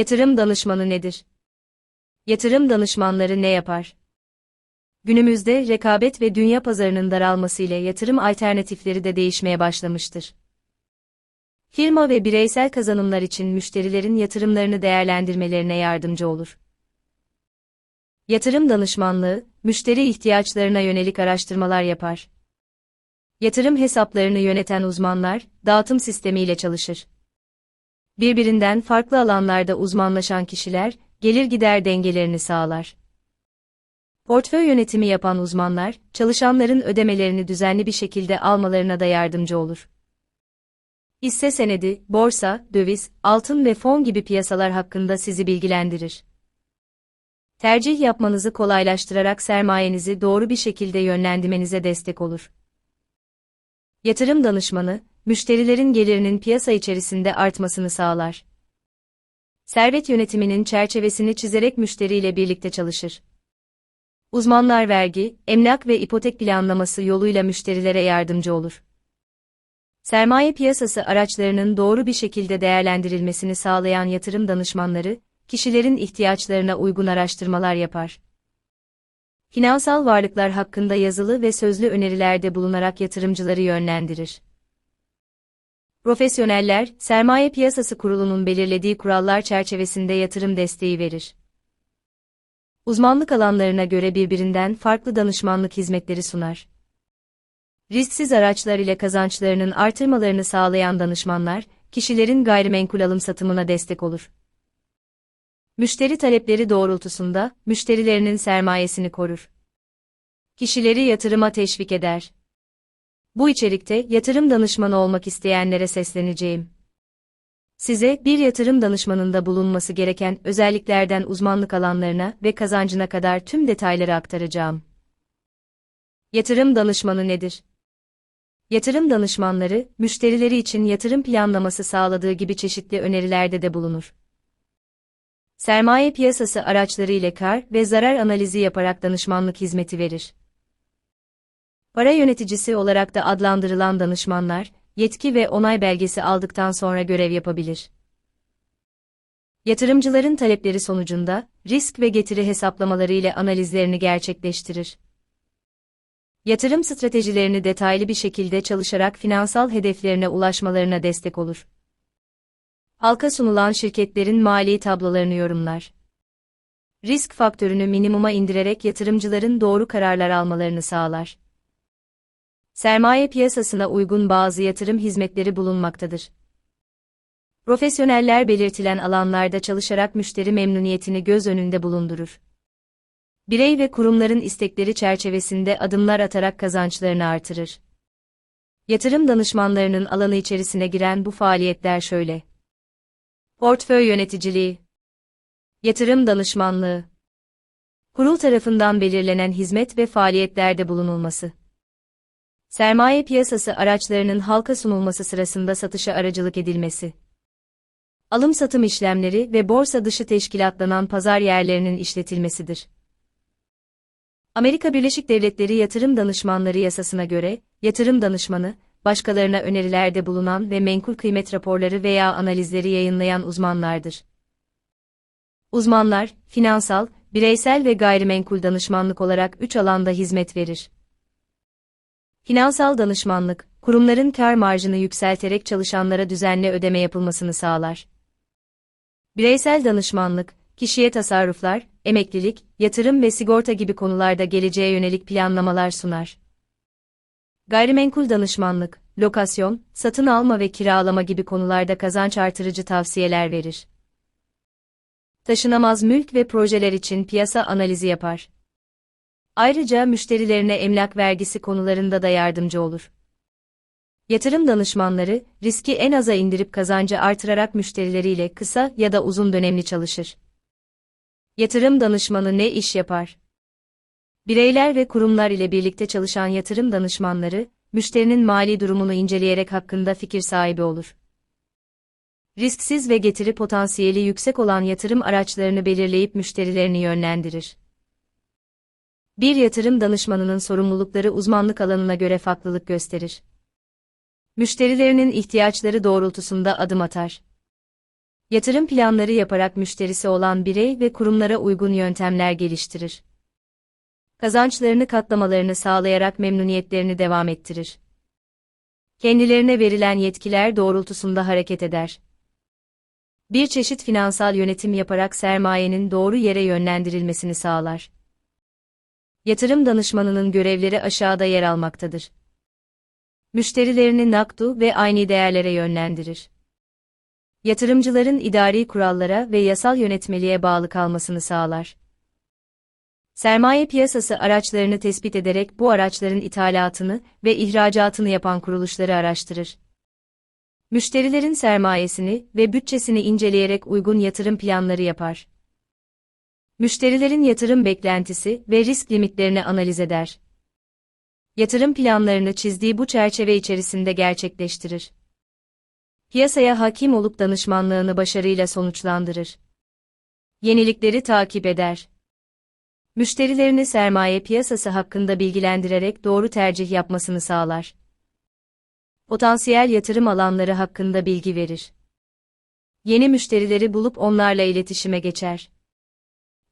Yatırım danışmanı nedir? Yatırım danışmanları ne yapar? Günümüzde rekabet ve dünya pazarının daralması ile yatırım alternatifleri de değişmeye başlamıştır. Firma ve bireysel kazanımlar için müşterilerin yatırımlarını değerlendirmelerine yardımcı olur. Yatırım danışmanlığı, müşteri ihtiyaçlarına yönelik araştırmalar yapar. Yatırım hesaplarını yöneten uzmanlar, dağıtım sistemiyle çalışır. Birbirinden farklı alanlarda uzmanlaşan kişiler, gelir gider dengelerini sağlar. Portföy yönetimi yapan uzmanlar, çalışanların ödemelerini düzenli bir şekilde almalarına da yardımcı olur. Hisse senedi, borsa, döviz, altın ve fon gibi piyasalar hakkında sizi bilgilendirir. Tercih yapmanızı kolaylaştırarak sermayenizi doğru bir şekilde yönlendirmenize destek olur. Yatırım danışmanı, müşterilerin gelirinin piyasa içerisinde artmasını sağlar. Servet yönetiminin çerçevesini çizerek müşteriyle birlikte çalışır. Uzmanlar vergi, emlak ve ipotek planlaması yoluyla müşterilere yardımcı olur. Sermaye piyasası araçlarının doğru bir şekilde değerlendirilmesini sağlayan yatırım danışmanları, kişilerin ihtiyaçlarına uygun araştırmalar yapar. Finansal varlıklar hakkında yazılı ve sözlü önerilerde bulunarak yatırımcıları yönlendirir. Profesyoneller, Sermaye Piyasası Kurulu'nun belirlediği kurallar çerçevesinde yatırım desteği verir. Uzmanlık alanlarına göre birbirinden farklı danışmanlık hizmetleri sunar. Risksiz araçlar ile kazançlarının artırmalarını sağlayan danışmanlar, kişilerin gayrimenkul alım satımına destek olur. Müşteri talepleri doğrultusunda, müşterilerinin sermayesini korur. Kişileri yatırıma teşvik eder. Bu içerikte yatırım danışmanı olmak isteyenlere sesleneceğim. Size bir yatırım danışmanında bulunması gereken özelliklerden uzmanlık alanlarına ve kazancına kadar tüm detayları aktaracağım. Yatırım danışmanı nedir? Yatırım danışmanları, müşterileri için yatırım planlaması sağladığı gibi çeşitli önerilerde de bulunur. Sermaye piyasası araçları ile kar ve zarar analizi yaparak danışmanlık hizmeti verir. Para yöneticisi olarak da adlandırılan danışmanlar, yetki ve onay belgesi aldıktan sonra görev yapabilir. Yatırımcıların talepleri sonucunda, risk ve getiri hesaplamaları ile analizlerini gerçekleştirir. Yatırım stratejilerini detaylı bir şekilde çalışarak finansal hedeflerine ulaşmalarına destek olur. Halka sunulan şirketlerin mali tablolarını yorumlar. Risk faktörünü minimuma indirerek yatırımcıların doğru kararlar almalarını sağlar sermaye piyasasına uygun bazı yatırım hizmetleri bulunmaktadır. Profesyoneller belirtilen alanlarda çalışarak müşteri memnuniyetini göz önünde bulundurur. Birey ve kurumların istekleri çerçevesinde adımlar atarak kazançlarını artırır. Yatırım danışmanlarının alanı içerisine giren bu faaliyetler şöyle. Portföy yöneticiliği, yatırım danışmanlığı, kurul tarafından belirlenen hizmet ve faaliyetlerde bulunulması. Sermaye piyasası araçlarının halka sunulması sırasında satışa aracılık edilmesi. Alım-satım işlemleri ve borsa dışı teşkilatlanan pazar yerlerinin işletilmesidir. Amerika Birleşik Devletleri Yatırım Danışmanları Yasasına göre, yatırım danışmanı, başkalarına önerilerde bulunan ve menkul kıymet raporları veya analizleri yayınlayan uzmanlardır. Uzmanlar, finansal, bireysel ve gayrimenkul danışmanlık olarak üç alanda hizmet verir. Finansal danışmanlık, kurumların kar marjını yükselterek çalışanlara düzenli ödeme yapılmasını sağlar. Bireysel danışmanlık, kişiye tasarruflar, emeklilik, yatırım ve sigorta gibi konularda geleceğe yönelik planlamalar sunar. Gayrimenkul danışmanlık, lokasyon, satın alma ve kiralama gibi konularda kazanç artırıcı tavsiyeler verir. Taşınamaz mülk ve projeler için piyasa analizi yapar. Ayrıca müşterilerine emlak vergisi konularında da yardımcı olur. Yatırım danışmanları, riski en aza indirip kazancı artırarak müşterileriyle kısa ya da uzun dönemli çalışır. Yatırım danışmanı ne iş yapar? Bireyler ve kurumlar ile birlikte çalışan yatırım danışmanları, müşterinin mali durumunu inceleyerek hakkında fikir sahibi olur. Risksiz ve getiri potansiyeli yüksek olan yatırım araçlarını belirleyip müşterilerini yönlendirir. Bir yatırım danışmanının sorumlulukları uzmanlık alanına göre farklılık gösterir. Müşterilerinin ihtiyaçları doğrultusunda adım atar. Yatırım planları yaparak müşterisi olan birey ve kurumlara uygun yöntemler geliştirir. Kazançlarını katlamalarını sağlayarak memnuniyetlerini devam ettirir. Kendilerine verilen yetkiler doğrultusunda hareket eder. Bir çeşit finansal yönetim yaparak sermayenin doğru yere yönlendirilmesini sağlar. Yatırım danışmanının görevleri aşağıda yer almaktadır. Müşterilerini nakdu ve aynı değerlere yönlendirir. Yatırımcıların idari kurallara ve yasal yönetmeliğe bağlı kalmasını sağlar. Sermaye piyasası araçlarını tespit ederek bu araçların ithalatını ve ihracatını yapan kuruluşları araştırır. Müşterilerin sermayesini ve bütçesini inceleyerek uygun yatırım planları yapar. Müşterilerin yatırım beklentisi ve risk limitlerini analiz eder. Yatırım planlarını çizdiği bu çerçeve içerisinde gerçekleştirir. Piyasaya hakim olup danışmanlığını başarıyla sonuçlandırır. Yenilikleri takip eder. Müşterilerini sermaye piyasası hakkında bilgilendirerek doğru tercih yapmasını sağlar. Potansiyel yatırım alanları hakkında bilgi verir. Yeni müşterileri bulup onlarla iletişime geçer.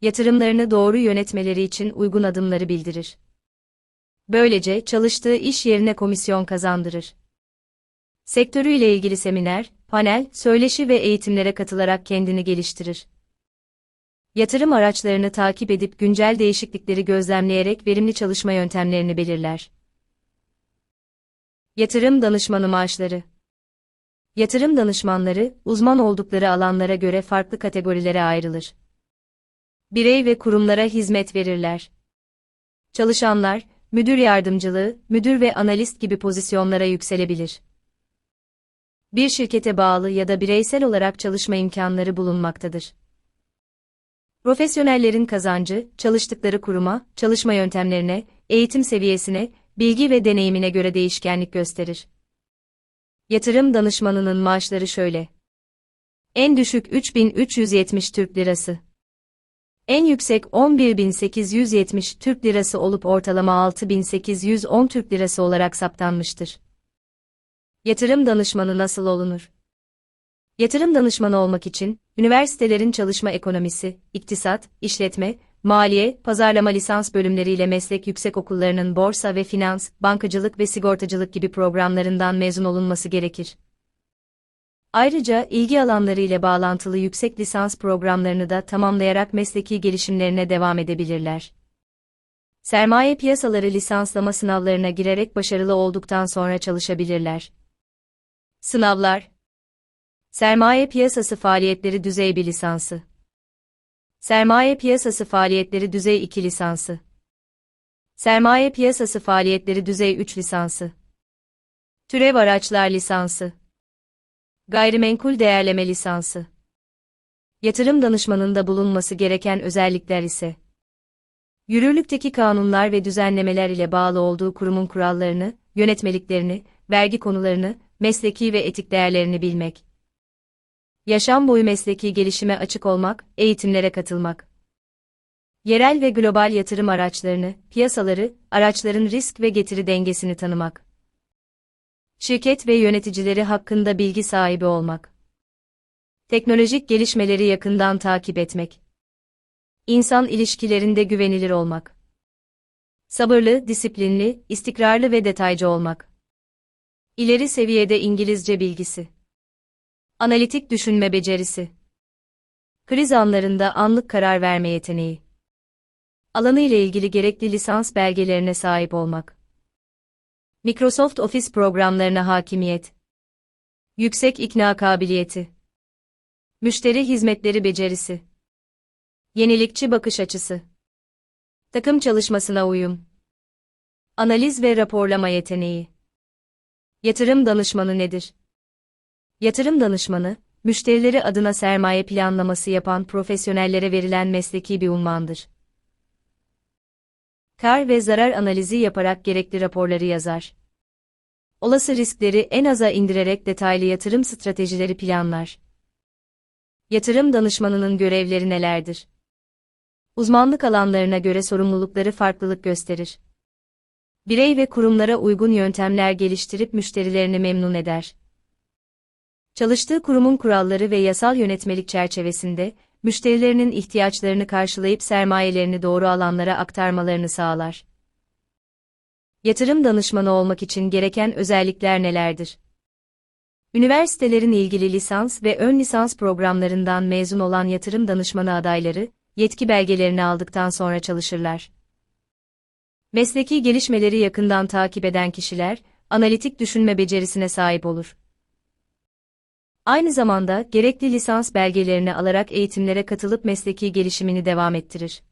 Yatırımlarını doğru yönetmeleri için uygun adımları bildirir. Böylece çalıştığı iş yerine komisyon kazandırır. Sektörüyle ilgili seminer, panel, söyleşi ve eğitimlere katılarak kendini geliştirir. Yatırım araçlarını takip edip güncel değişiklikleri gözlemleyerek verimli çalışma yöntemlerini belirler. Yatırım danışmanı maaşları Yatırım danışmanları, uzman oldukları alanlara göre farklı kategorilere ayrılır. Birey ve kurumlara hizmet verirler. Çalışanlar, müdür yardımcılığı, müdür ve analist gibi pozisyonlara yükselebilir. Bir şirkete bağlı ya da bireysel olarak çalışma imkanları bulunmaktadır. Profesyonellerin kazancı, çalıştıkları kuruma, çalışma yöntemlerine, eğitim seviyesine, bilgi ve deneyimine göre değişkenlik gösterir. Yatırım danışmanının maaşları şöyle. En düşük 3370 Türk Lirası. En yüksek 11.870 Türk Lirası olup ortalama 6.810 Türk Lirası olarak saptanmıştır. Yatırım danışmanı nasıl olunur? Yatırım danışmanı olmak için, üniversitelerin çalışma ekonomisi, iktisat, işletme, maliye, pazarlama lisans bölümleriyle meslek yüksekokullarının borsa ve finans, bankacılık ve sigortacılık gibi programlarından mezun olunması gerekir. Ayrıca ilgi alanları ile bağlantılı yüksek lisans programlarını da tamamlayarak mesleki gelişimlerine devam edebilirler. Sermaye piyasaları lisanslama sınavlarına girerek başarılı olduktan sonra çalışabilirler. Sınavlar Sermaye piyasası faaliyetleri düzey 1 lisansı. Sermaye piyasası faaliyetleri düzey 2 lisansı. Sermaye piyasası faaliyetleri düzey 3 lisansı. Türev araçlar lisansı. Gayrimenkul değerleme lisansı. Yatırım danışmanında bulunması gereken özellikler ise Yürürlükteki kanunlar ve düzenlemeler ile bağlı olduğu kurumun kurallarını, yönetmeliklerini, vergi konularını, mesleki ve etik değerlerini bilmek. Yaşam boyu mesleki gelişime açık olmak, eğitimlere katılmak. Yerel ve global yatırım araçlarını, piyasaları, araçların risk ve getiri dengesini tanımak. Şirket ve yöneticileri hakkında bilgi sahibi olmak. Teknolojik gelişmeleri yakından takip etmek. İnsan ilişkilerinde güvenilir olmak. Sabırlı, disiplinli, istikrarlı ve detaycı olmak. İleri seviyede İngilizce bilgisi. Analitik düşünme becerisi. Kriz anlarında anlık karar verme yeteneği. Alanı ile ilgili gerekli lisans belgelerine sahip olmak. Microsoft Office programlarına hakimiyet. Yüksek ikna kabiliyeti. Müşteri hizmetleri becerisi. Yenilikçi bakış açısı. Takım çalışmasına uyum. Analiz ve raporlama yeteneği. Yatırım danışmanı nedir? Yatırım danışmanı, müşterileri adına sermaye planlaması yapan profesyonellere verilen mesleki bir unvandır. Kar ve zarar analizi yaparak gerekli raporları yazar. Olası riskleri en aza indirerek detaylı yatırım stratejileri planlar. Yatırım danışmanının görevleri nelerdir? Uzmanlık alanlarına göre sorumlulukları farklılık gösterir. Birey ve kurumlara uygun yöntemler geliştirip müşterilerini memnun eder Çalıştığı kurumun kuralları ve yasal yönetmelik çerçevesinde, müşterilerinin ihtiyaçlarını karşılayıp sermayelerini doğru alanlara aktarmalarını sağlar. Yatırım danışmanı olmak için gereken özellikler nelerdir? Üniversitelerin ilgili lisans ve ön lisans programlarından mezun olan yatırım danışmanı adayları, yetki belgelerini aldıktan sonra çalışırlar. Mesleki gelişmeleri yakından takip eden kişiler, analitik düşünme becerisine sahip olur. Aynı zamanda gerekli lisans belgelerini alarak eğitimlere katılıp mesleki gelişimini devam ettirir.